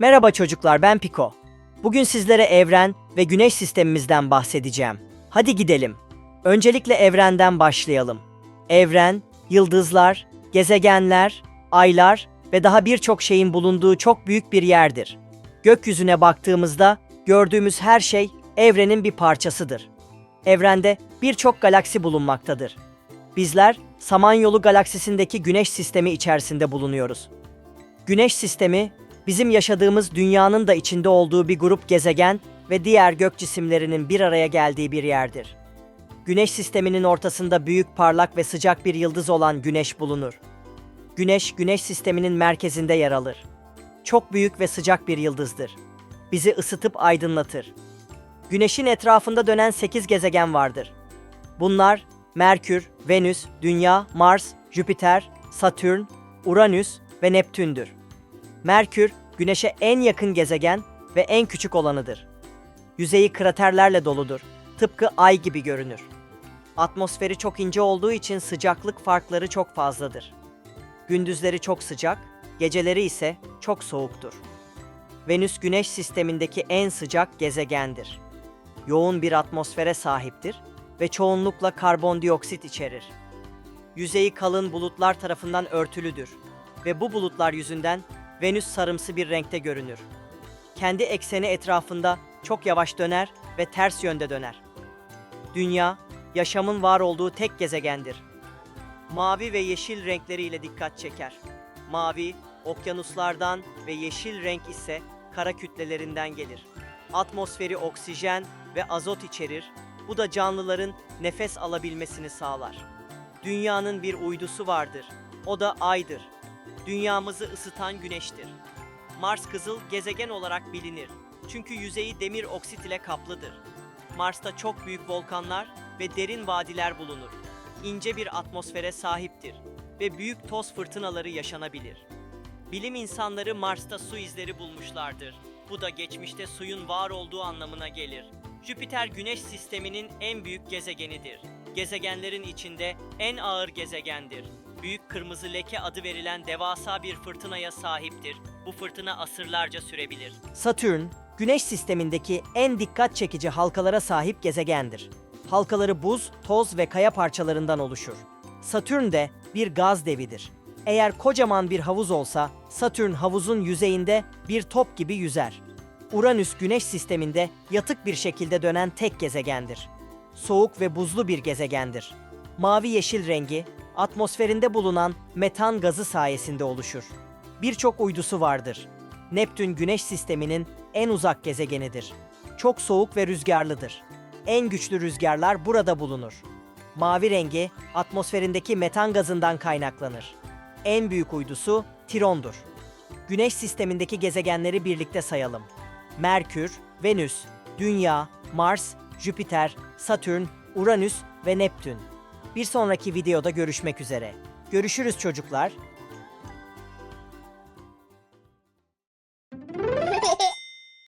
Merhaba çocuklar, ben Piko. Bugün sizlere evren ve güneş sistemimizden bahsedeceğim. Hadi gidelim. Öncelikle evrenden başlayalım. Evren, yıldızlar, gezegenler, aylar ve daha birçok şeyin bulunduğu çok büyük bir yerdir. Gökyüzüne baktığımızda gördüğümüz her şey evrenin bir parçasıdır. Evrende birçok galaksi bulunmaktadır. Bizler Samanyolu galaksisindeki güneş sistemi içerisinde bulunuyoruz. Güneş sistemi, bizim yaşadığımız dünyanın da içinde olduğu bir grup gezegen ve diğer gök cisimlerinin bir araya geldiği bir yerdir. Güneş sisteminin ortasında büyük, parlak ve sıcak bir yıldız olan Güneş bulunur. Güneş, Güneş sisteminin merkezinde yer alır. Çok büyük ve sıcak bir yıldızdır. Bizi ısıtıp aydınlatır. Güneşin etrafında dönen 8 gezegen vardır. Bunlar Merkür, Venüs, Dünya, Mars, Jüpiter, Satürn, Uranüs ve Neptün'dür. Merkür, Güneş'e en yakın gezegen ve en küçük olanıdır. Yüzeyi kraterlerle doludur. Tıpkı Ay gibi görünür. Atmosferi çok ince olduğu için sıcaklık farkları çok fazladır. Gündüzleri çok sıcak, geceleri ise çok soğuktur. Venüs Güneş sistemindeki en sıcak gezegendir. Yoğun bir atmosfere sahiptir ve çoğunlukla karbondioksit içerir. Yüzeyi kalın bulutlar tarafından örtülüdür ve bu bulutlar yüzünden Venüs sarımsı bir renkte görünür. Kendi ekseni etrafında çok yavaş döner ve ters yönde döner. Dünya, yaşamın var olduğu tek gezegendir. Mavi ve yeşil renkleriyle dikkat çeker. Mavi, okyanuslardan ve yeşil renk ise kara kütlelerinden gelir. Atmosferi oksijen ve azot içerir. Bu da canlıların nefes alabilmesini sağlar. Dünyanın bir uydusu vardır. O da Ay'dır. Dünyamızı ısıtan güneştir. Mars kızıl gezegen olarak bilinir. Çünkü yüzeyi demir oksit ile kaplıdır. Mars'ta çok büyük volkanlar ve derin vadiler bulunur. İnce bir atmosfere sahiptir ve büyük toz fırtınaları yaşanabilir. Bilim insanları Mars'ta su izleri bulmuşlardır. Bu da geçmişte suyun var olduğu anlamına gelir. Jüpiter Güneş sisteminin en büyük gezegenidir. Gezegenlerin içinde en ağır gezegendir. Büyük kırmızı leke adı verilen devasa bir fırtınaya sahiptir. Bu fırtına asırlarca sürebilir. Satürn, Güneş sistemindeki en dikkat çekici halkalara sahip gezegendir. Halkaları buz, toz ve kaya parçalarından oluşur. Satürn de bir gaz devidir. Eğer kocaman bir havuz olsa, Satürn havuzun yüzeyinde bir top gibi yüzer. Uranüs Güneş sisteminde yatık bir şekilde dönen tek gezegendir. Soğuk ve buzlu bir gezegendir. Mavi yeşil rengi atmosferinde bulunan metan gazı sayesinde oluşur. Birçok uydusu vardır. Neptün Güneş sisteminin en uzak gezegenidir. Çok soğuk ve rüzgarlıdır. En güçlü rüzgarlar burada bulunur. Mavi rengi atmosferindeki metan gazından kaynaklanır. En büyük uydusu Tiron'dur. Güneş sistemindeki gezegenleri birlikte sayalım. Merkür, Venüs, Dünya, Mars, Jüpiter, Satürn, Uranüs ve Neptün. Bir sonraki videoda görüşmek üzere. Görüşürüz çocuklar.